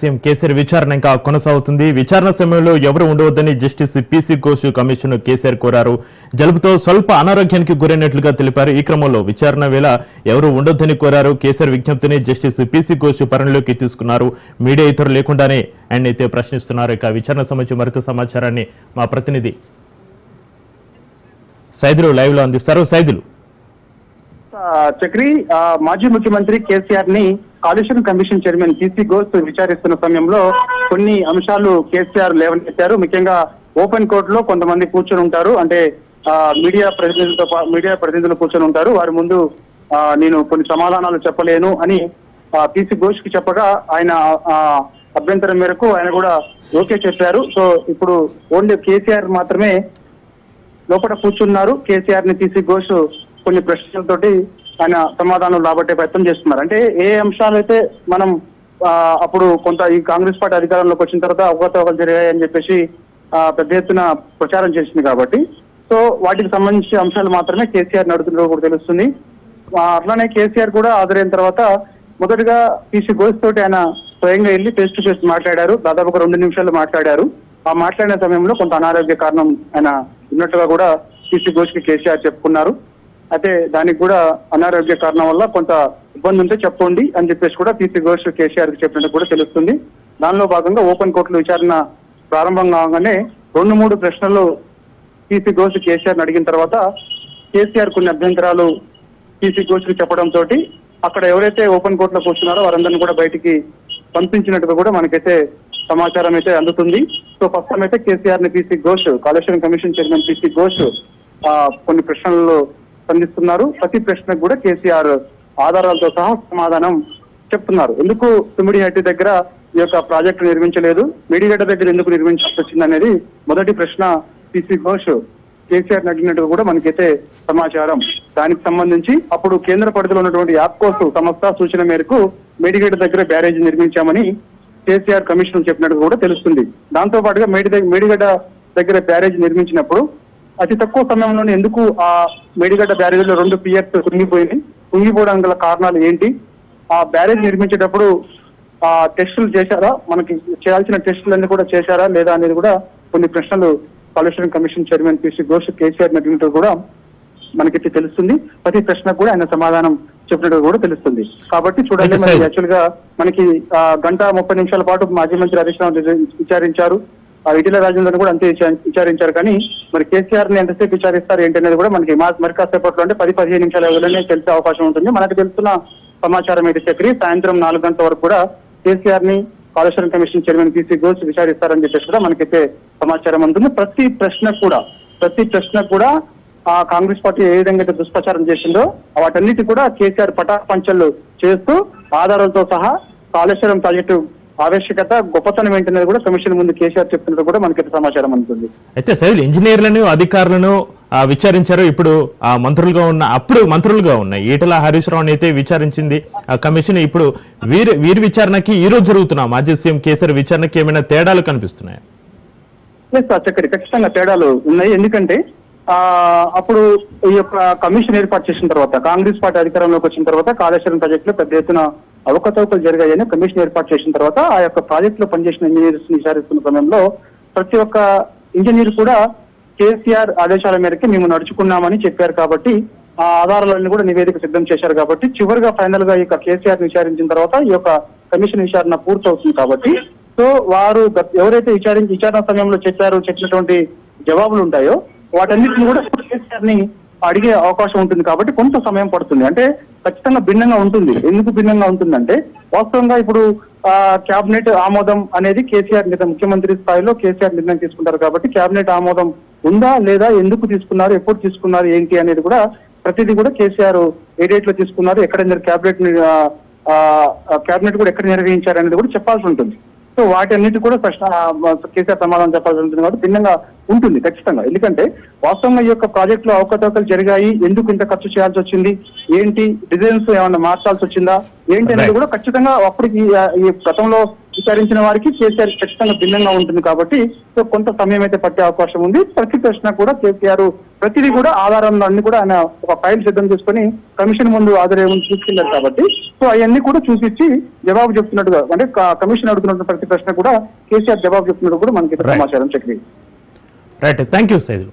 CM KCR విచారణ ఇంకా కొనసాగుతుంది. విచారణ సమయంలో ఎవరు ఉండవద్దని justice PC Ghosh commission KCR కోరారు. జలుబుతో స్వల్ప అనారోగ్యానికి గురైనట్లుగా తెలిపారు. ఈ క్రమంలో విచారణ వేళ ఎవరు ఉండొద్దని కోరారు. కేసీఆర్ విజ్ఞప్తిని జస్టిస్ పిసి ఘోష్ పరిణిలోకి తీసుకున్నారు. మీడియా ఇతరులు లేకుండానే ఆయన అయితే ప్రశ్నిస్తున్నారు. ఇక విచారణ సంబంధించి మరింత సమాచారాన్ని మా ప్రతినిధి సైదులు లైవ్లో అందిస్తారు. సైదులు. చక్రి మాజీ ముఖ్యమంత్రి కేసీఆర్ని కాలుష్యం commission chairman P C Ghosh విచారిస్తున్న సమయంలో కొన్ని అంశాలు కేసీఆర్ లేవనెత్తారు. ముఖ్యంగా ఓపెన్ కోర్ట్లో కొంతమంది కూర్చొని ఉంటారు. అంటే మీడియా ప్రతినిధులతో మీడియా ప్రతినిధులు కూర్చొని ఉంటారు. వారి ముందు నేను కొన్ని సమాధానాలు చెప్పలేను అని పిసి ఘోష్కి చెప్పగా ఆయన అభ్యంతరం మేరకు ఆయన కూడా ఓకే చెప్పారు. సో ఇప్పుడు ఓన్లీ కేసీఆర్ మాత్రమే లోపల కూర్చున్నారు. కేసీఆర్ని తీసి ఘోష్ కొన్ని ప్రశ్నలతోటి ఆయన సమాధానం రాబట్టే ప్రయత్నం చేస్తున్నారు. అంటే ఏ అంశాలైతే మనం ఆ, అప్పుడు కొంత ఈ కాంగ్రెస్ పార్టీ అధికారంలోకి వచ్చిన తర్వాత అవకతవకలు జరిగాయని చెప్పేసి ఆ, పెద్ద ఎత్తున ప్రచారం చేసింది కాబట్టి. సో వాటికి సంబంధించిన అంశాలు మాత్రమే కేసీఆర్ నడుతున్నట్టు కూడా తెలుస్తుంది. అట్లానే కేసీఆర్ కూడా హాజరైన తర్వాత మొదటగా పీసీ గోస్ తోటి ఆయన స్వయంగా వెళ్ళి ఫేస్ టు ఫేస్ మాట్లాడారు. దాదాపు ఒక రెండు నిమిషాలు మాట్లాడారు. ఆ మాట్లాడిన సమయంలో కొంత అనారోగ్య కారణం ఆయన ఉన్నట్టుగా కూడా పీసీ ఘోష్కి కేసీఆర్ చెప్పుకున్నారు. అయితే దానికి కూడా అనారోగ్య కారణం వల్ల కొంత ఇబ్బంది ఉంటే చెప్పండి అని చెప్పేసి కూడా పీసీ ఘోష్ కేసీఆర్కి చెప్పినట్టు కూడా తెలుస్తుంది. దానిలో భాగంగా ఓపెన్ కోర్టులో విచారణ ప్రారంభం కాగానే రెండు మూడు ప్రశ్నలు పీసీ ఘోష్ కేసీఆర్ అడిగిన తర్వాత కేసీఆర్ కొన్ని అభ్యంతరాలు పీసీ ఘోష్కి అక్కడ ఎవరైతే ఓపెన్ కోర్టులో కూర్చున్నారో వారందరినీ కూడా బయటికి పంపించినట్టుగా కూడా మనకైతే సమాచారం అయితే అందుతుంది. సో ప్రస్తుతం అయితే కేసీఆర్ని PC Ghosh Kaleshwaram commission chairman PC Ghosh కొన్ని ప్రశ్నలు స్పందిస్తున్నారు. ప్రతి ప్రశ్నకు కూడా కేసీఆర్ ఆధారాలతో సహా సమాధానం చెప్తున్నారు. ఎందుకు తుమ్మిడిహట్టి దగ్గర ఈ యొక్క ప్రాజెక్టు నిర్మించలేదు? మేడిగడ్డ దగ్గర ఎందుకు నిర్మించాల్సి వచ్చింది అనేది మొదటి ప్రశ్న పీసీ ఘోష్ కేసీఆర్ అడిగినట్టుగా కూడా మనకైతే సమాచారం. దానికి సంబంధించి అప్పుడు కేంద్ర పరిధిలో ఉన్నటువంటి యాప్కోస్ సంస్థ సూచన మేరకు మేడిగడ్డ దగ్గర బ్యారేజ్ నిర్మించామని కేసీఆర్ కమిషన్ చెప్పినట్టు కూడా తెలుస్తుంది. దాంతో పాటుగా మేడి మేడిగడ్డ దగ్గర బ్యారేజ్ నిర్మించినప్పుడు అతి తక్కువ సమయంలోనే ఎందుకు ఆ మేడిగడ్డ బ్యారేజ్లో రెండు పియర్స్ కుంగిపోయినాయి? కుంగిపోవడానికి గల కారణాలు ఏంటి? ఆ బ్యారేజ్ నిర్మించేటప్పుడు ఆ టెస్టులు చేశారా? మనకి చేయాల్సిన టెస్టులన్నీ కూడా చేశారా? లేదా అనేది కూడా కొన్ని ప్రశ్నలు కాలుష్యం commission chairman PC Ghosh KCR అడిగినట్టు కూడా మనకైతే తెలుస్తుంది. ప్రతి ప్రశ్నకు కూడా ఆయన సమాధానం చెప్పినట్టు కూడా తెలుస్తుంది. కాబట్టి చూడండి మరి సార్- యాక్చువల్గా మనకి గంట ముప్పై నిమిషాల పాటు మాజీ మంత్రి హరీష్ రావు విచారించారు. ఆ, ఈటెల రాజేందర్ కూడా అంతే విచారించారు. కానీ మరి కేసీఆర్ని ఎంతసేపు విచారిస్తారు ఏంటి అనేది కూడా మనకి మా- మరి కాసేపట్లో అంటే పది పదిహేను నిమిషాల వ్యవధిలోనే తెలిసే అవకాశం ఉంటుంది. మనకు తెలుస్తున్న సమాచారం అయితే చక్రి సాయంత్రం నాలుగు గంటల వరకు కూడా కేసీఆర్ని Kaleshwaram commission chairman PC Ghosh విచారిస్తారని చెప్పేసి కూడా మనకైతే సమాచారం ఉంటుంది ప్రతి ప్రశ్న కూడా ప్రతి ప్రశ్న కూడా ఆ కాంగ్రెస్ పార్టీ ఏ విధంగా అయితే దుష్ప్రచారం చేసిందో వాటన్నిటి కూడా కేసీఆర్ పటాపంచలు చేస్తూ ఆధారాలతో సహా కాళేశ్వరం ప్రాజెక్టు ఆవశ్యకత గొప్పతనం ఏంటనేది కూడా కమిషన్ ముందు కేసీఆర్ చెప్తున్నట్టు కూడా మనకైతే సమాచారం అందుతుంది. అయితే సైదులు ఇంజనీర్లను అధికారులను ఆ, విచారించారు. ఇప్పుడు ఆ మంత్రులుగా ఉన్న అప్పుడు మంత్రులుగా ఉన్నాయి ఈటల హరీష్ రావు అయితే విచారించింది. ఆ కమిషన్ ఇప్పుడు వీరి వీరి విచారణకి ఈ రోజు జరుగుతున్న మాజీ సీఎం కేసీఆర్ విచారణకి ఏమైనా తేడాలు కనిపిస్తున్నాయి? ఖచ్చితంగా తేడాలు ఉన్నాయి. ఎందుకంటే అప్పుడు ఈ యొక్క కమిషన్ ఏర్పాటు చేసిన తర్వాత కాంగ్రెస్ పార్టీ అధికారంలోకి వచ్చిన తర్వాత కాళేశ్వరం ప్రాజెక్టులో పెద్ద ఎత్తున అవకతవకలు జరిగాయని కమిషన్ ఏర్పాటు చేసిన తర్వాత ఆ యొక్క ప్రాజెక్టులో పనిచేసిన ఇంజనీర్స్ విచారిస్తున్న సమయంలో ప్రతి ఒక్క ఇంజనీర్ కూడా కేసీఆర్ ఆదేశాల మేరకు మేము నడుచుకున్నామని చెప్పారు కాబట్టి ఆ ఆధారాలన్నీ కూడా నివేదిక సిద్ధం చేశారు కాబట్టి చివరిగా ఫైనల్గా ఈ యొక్క కేసీఆర్ విచారించిన తర్వాత ఈ యొక్క కమిషన్ విచారణ పూర్తవుతుంది కాబట్టి సో వారు ఎవరైతే విచారించి విచారణ సమయంలో చెప్పారు చెప్పినటువంటి జవాబులు ఉంటాయో వాటన్నిటిని కూడా కేసీఆర్ని అడిగే అవకాశం ఉంటుంది కాబట్టి కొంత సమయం పడుతుంది. అంటే ఖచ్చితంగా భిన్నంగా ఉంటుంది. ఎందుకు భిన్నంగా ఉంటుందంటే వాస్తవంగా ఇప్పుడు ఆ ఆమోదం అనేది కేసీఆర్ నిర్ణయం ముఖ్యమంత్రి స్థాయిలో కేసీఆర్ నిర్ణయం తీసుకుంటారు కాబట్టి క్యాబినెట్ ఆమోదం ఉందా లేదా ఎందుకు తీసుకున్నారు ఎప్పుడు తీసుకున్నారు ఏంటి అనేది కూడా ప్రతిదీ కూడా కేసీఆర్ ఏ డేట్లో తీసుకున్నారు ఎక్కడ క్యాబినెట్ కేబినెట్ కూడా ఎక్కడ నిర్వహించారు అనేది కూడా చెప్పాల్సి ఉంటుంది. సో వాటన్నిటి కూడా ప్రశ్న కేసీఆర్ సమాధానం చెప్పాల్సి ఉంటుంది కాబట్టి భిన్నంగా ఉంటుంది ఖచ్చితంగా ఎందుకంటే వాస్తవంగా ఈ యొక్క ప్రాజెక్ట్లో అవకతవకలు జరిగాయి ఎందుకు ఇంత ఖర్చు చేయాల్సి వచ్చింది ఏంటి డిజైన్స్ ఏమైనా మార్చాల్సి వచ్చిందా ఏంటి అనేది. కూడా ఖచ్చితంగా అప్పుడు ఈ ఈ గతంలో విచారించిన వారికి కేసీఆర్ ఖచ్చితంగా భిన్నంగా ఉంటుంది కాబట్టి సో కొంత సమయం అయితే పట్టే అవకాశం ఉంది. ప్రతి ప్రశ్న కూడా కేసీఆర్ ప్రతిదీ కూడా ఆధారంలో అన్ని కూడా ఆయన ఒక ఫైల్ సిద్ధం చేసుకొని కమిషన్ ముందు హాజరయ్యమని తీసుకెళ్ళారు కాబట్టి సో అవన్నీ కూడా చూసిచ్చి జవాబు చెప్తున్నట్టుగా అంటే కమిషన్ అడుగుతున్న ప్రతి ప్రశ్న కూడా కేసీఆర్ జవాబు చెప్తున్నట్టు కూడా మనకి. సమాచారం Chakri right thank you Saidulu